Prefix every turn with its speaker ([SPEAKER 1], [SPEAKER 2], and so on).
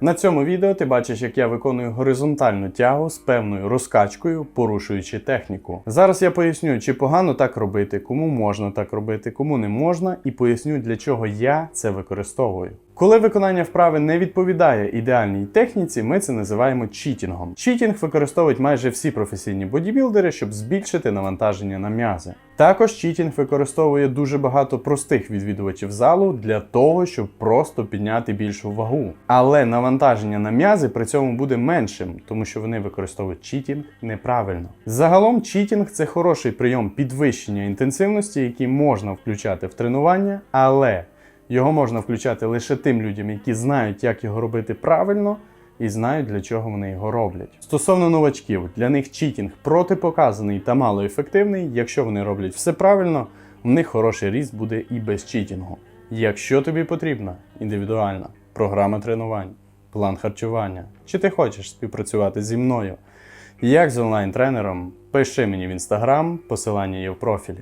[SPEAKER 1] На цьому відео ти бачиш, як я виконую горизонтальну тягу з певною розкачкою, порушуючи техніку. Зараз я поясню, чи погано так робити, кому можна так робити, кому не можна, і поясню, для чого я це використовую. Коли виконання вправи не відповідає ідеальній техніці, ми це називаємо читінгом. Читінг використовують майже всі професійні бодібілдери, щоб збільшити навантаження на м'язи. Також читінг використовує дуже багато простих відвідувачів залу для того, щоб просто підняти більшу вагу. Але навантаження на м'язи при цьому буде меншим, тому що вони використовують читінг неправильно. Загалом читінг це хороший прийом підвищення інтенсивності, який можна включати в тренування, але його можна включати лише тим людям, які знають, як його робити правильно. І знають, для чого вони його роблять. Стосовно новачків, для них читінг протипоказаний та малоефективний. Якщо вони роблять все правильно, в них хороший ріст буде і без читінгу. Якщо тобі потрібна індивідуальна програма тренувань, план харчування, чи ти хочеш співпрацювати зі мною, як з онлайн-тренером, пиши мені в інстаграм, посилання є в профілі.